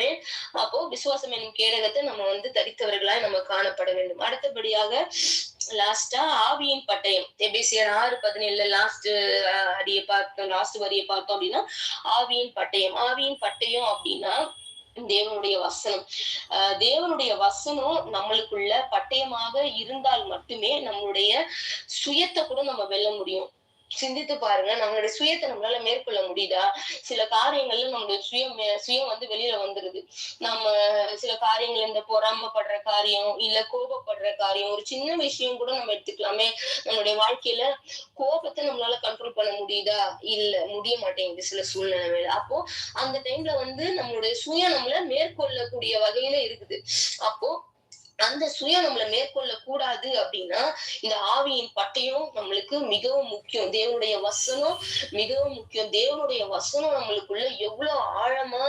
ஆமே அப்போ விசுவாசம் என்னும் கேடகத்தை நம்ம வந்து தரித்தவர்களாய் நம்ம காணப்பட வேண்டும். அடுத்தபடியாக லாஸ்டா ஆவியின் பட்டயம். எபிசியர் ஆறு பதினேழுல லாஸ்ட் அடியை பார்த்தோம் லாஸ்ட் வரியை பார்த்தோம் அப்படின்னா ஆவியின் பட்டயம். ஆவியின் பட்டயம் அப்படின்னா தேவனுடைய வசனம். ஆஹ் தேவனுடைய வசனம் நம்மளுக்குள்ள பட்டயமாக இருந்தால் மட்டுமே நம்மளுடைய சுயத்தை கூட நம்ம வெல்ல முடியும். சிந்தித்து பாருங்க. நம்மளுடைய சுயத்தை நம்மளால மேற்கொள்ள முடியுதா? சில காரியங்கள்ல நம்மளுடைய சுயம் சுயம் வந்து வெளியில வந்துருது. நம்ம சில காரியங்கள் இந்த பொறாமப்படுற காரியம் இல்ல கோபப்படுற காரியம் ஒரு சின்ன விஷயம் கூட நம்ம எடுத்துக்கலாமே. நம்மளுடைய வாழ்க்கையில கோபத்தை நம்மளால கண்ட்ரோல் பண்ண முடியுதா? இல்ல முடிய மாட்டேங்குது சில சூழ்நிலையில. அப்போ அந்த டைம்ல வந்து நம்மளுடைய சுயம் நம்மள மேற்கொள்ளக்கூடிய வகையில இருக்குது. அப்போ அந்த சுயம் நம்மள மேற்கொள்ள கூடாது அப்படின்னா இந்த ஆவியின் பட்டயம் நம்மளுக்கு மிகவும் முக்கியம். தேவனுடைய வசனம் மிகவும் முக்கியம். தேவனுடைய வசனம் நம்மளுக்குள்ள எவ்வளவு ஆழமா